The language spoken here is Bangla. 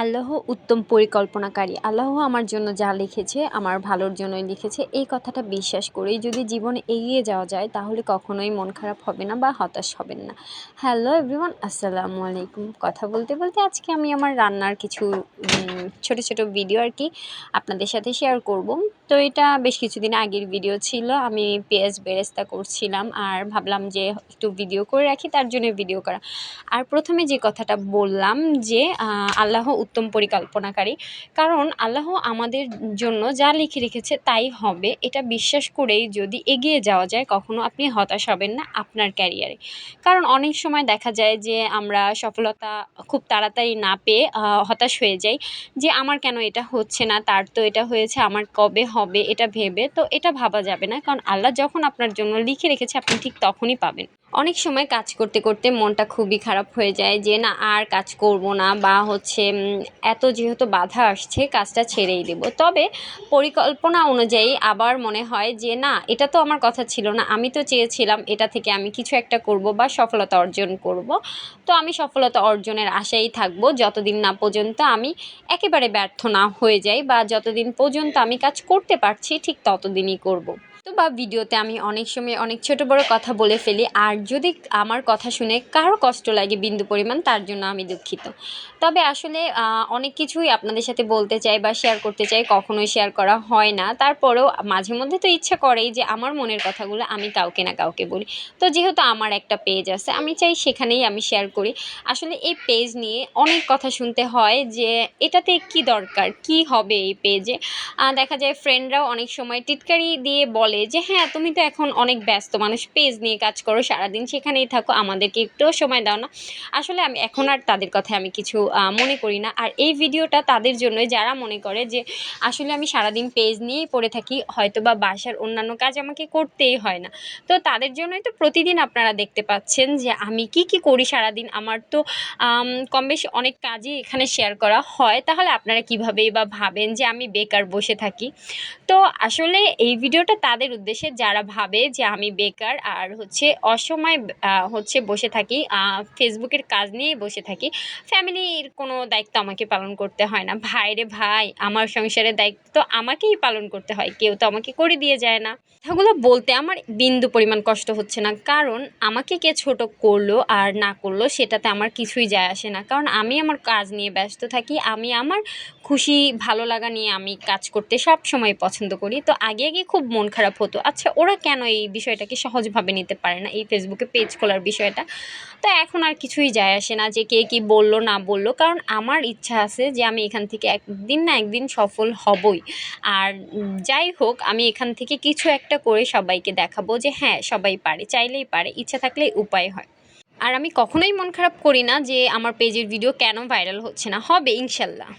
আল্লাহ উত্তম পরিকল্পনাকারী। আল্লাহ আমার জন্য যা লিখেছে, আমার ভালোর জন্যই লিখেছে। এই কথাটা বিশ্বাস করেই যদি জীবনে এগিয়ে যাওয়া যায়, তাহলে কখনোই মন খারাপ হবে না বা হতাশ হবেন না। হ্যালো এভরিওয়ান, আসসালামু আলাইকুম। কথা বলতে বলতে আজকে আমি আমার রান্নার কিছু ছোট ছোট ভিডিও আর কি আপনাদের সাথে শেয়ার করব। তো এটা বেশ কিছুদিন আগের ভিডিও ছিল, আমি পেঁয়াজ বেরেস্তা করছিলাম আর ভাবলাম যে একটু ভিডিও করে রাখি, তার জন্য ভিডিও করা। আর প্রথমে যে কথাটা বললাম যে আল্লাহ উত্তম পরিকল্পনাকারী। কারণ আল্লাহ আমাদের জন্য যা লিখে রেখেছে তাই হবে। এটা বিশ্বাস করেই যদি এগিয়ে যাওয়া যায়, কখনো আপনি হতাশ হবেন না আপনার ক্যারিয়ারে। কারণ অনেক সময় দেখা যায় যে আমরা সফলতা খুব তাড়াতাড়ি না পেয়ে হতাশ হয়ে যাই যে আমার কেন এটা হচ্ছে না, তার তো এটা হয়েছে, আমার কবে হবে এটা ভেবে। তো এটা ভাবা যাবে না। কারণ আল্লাহ যখন আপনার জন্য লিখে রেখেছে, আপনি ঠিক তখনই পাবেন। অনেক সময় কাজ করতে করতে মনটা খুবই খারাপ হয়ে যায় যে, না, আর কাজ করব না। বা হচ্ছে এত যেহেতু বাধা আসছে, কাজটা ছেড়েই দেব। তবে পরিকল্পনা অনুযায়ী আবার মনে হয় যে, না, এটা তো আমার কথা ছিল না। আমি তো চেয়েছিলাম এটা থেকে আমি কিছু একটা করব বা সফলতা অর্জন করব। তো আমি সফলতা অর্জনের আশাই থাকব। যতদিন না পর্যন্ত আমি একেবারে ব্যর্থ না হয়ে যাই বা যতদিন পর্যন্ত আমি কাজ করতে পারছি, ঠিক ততদিনই করব। তো বা ভিডিওতে আমি অনেক সময় অনেক ছোট বড় কথা বলে ফেলি, আর যদি আমার কথা শুনে কারও কষ্ট লাগে বিন্দু পরিমাণ, তার জন্য আমি দুঃখিত। তবে আসলে অনেক কিছুই আপনাদের সাথে বলতে চাই বা শেয়ার করতে চাই, কখনোই শেয়ার করা হয় না। তারপরেও মাঝে মধ্যে তো ইচ্ছা করেই যে আমার মনের কথাগুলো আমি কাউকে না কাউকে বলি। তো যেহেতু আমার একটা পেজ আছে, আমি চাই সেখানেই আমি শেয়ার করি। আসলে এই পেজ নিয়ে অনেক কথা শুনতে হয় যে, এটাতে কি দরকার? কি হবে এই পেজে দেখা যায় ফ্রেন্ডরাও অনেক সময় টিটকারি দিয়ে বলে যে হ্যাঁ তুমি তো এখন অনেক ব্যস্ত, মানুষ পেজ নিয়ে কাজ করো, সারাদিন সেখানেই থাকো, আমাদেরকে একটুও সময় দাও না। আসলে আমি এখন আর তাদের কথা আমি কিছু মনে করি না। আর এই ভিডিওটা তাদের জন্যই যারা মনে করে যে, আসলে আমি সারাদিন পেজ নিয়েই পড়ে থাকি হয়তো বা বাসার অন্যান্য কাজ আমাকে করতেই হয় না। তো তাদের জন্যই তো প্রতিদিন আপনারা দেখতে পাচ্ছেন যে, আমি কি কি করি সারাদিন? আমার তো কম বেশি অনেক কাজই এখানে শেয়ার করা হয়। তাহলে আপনারা কীভাবে বা ভাবেন যে, আমি বেকার বসে থাকি? তো আসলে এই ভিডিওটা তাদের উদ্দেশ্যে যারা ভাবে যে আমি বেকার আর হচ্ছে অসময় হচ্ছে বসে থাকি ফেসবুকের কাজ নিয়েই বসে থাকি, ফ্যামিলির কোনো দায়িত্ব আমাকে পালন করতে হয় না। ভাইরে ভাই, আমার সংসারের দায়িত্ব আমাকেই পালন করতে হয়, কেউ তো আমাকে করে দিয়ে যায় না। কথাগুলো বলতে আমার বিন্দু পরিমাণ কষ্ট হচ্ছে না, কারণ আমাকে কে ছোট করল আর না করল সেটাতে আমার কিছুই যায় আসে না। কারণ আমি আমার কাজ নিয়ে ব্যস্ত থাকি, আমি আমার খুশি, ভালো লাগা নিয়ে আমি কাজ করতে সব সময় পছন্দ করি। তো আগে আগে খুব মন খারাপ হতো। আচ্ছা ওরা কেন এই বিষয়টাকে সহজভাবে নিতে পারে না? এই ফেসবুকে পেজ খোলার বিষয়টা। তো এখন আর কিছুই যায় আসে না যে কে কি বলল, না বলল। কারণ আমার ইচ্ছা আছে যে আমি এখান থেকে একদিন না একদিন সফল হবই। আর যাই হোক, আমি এখান থেকে কিছু একটা করে সবাইকে দেখাবো যে হ্যাঁ সবাই পারে, চাইলেই পারে, ইচ্ছা থাকলেই উপায় হয়। আর আমি কখনোই মন খারাপ করি না যে আমার পেজের ভিডিও কেন ভাইরাল হচ্ছে না। হবে, ইনশাল্লাহ।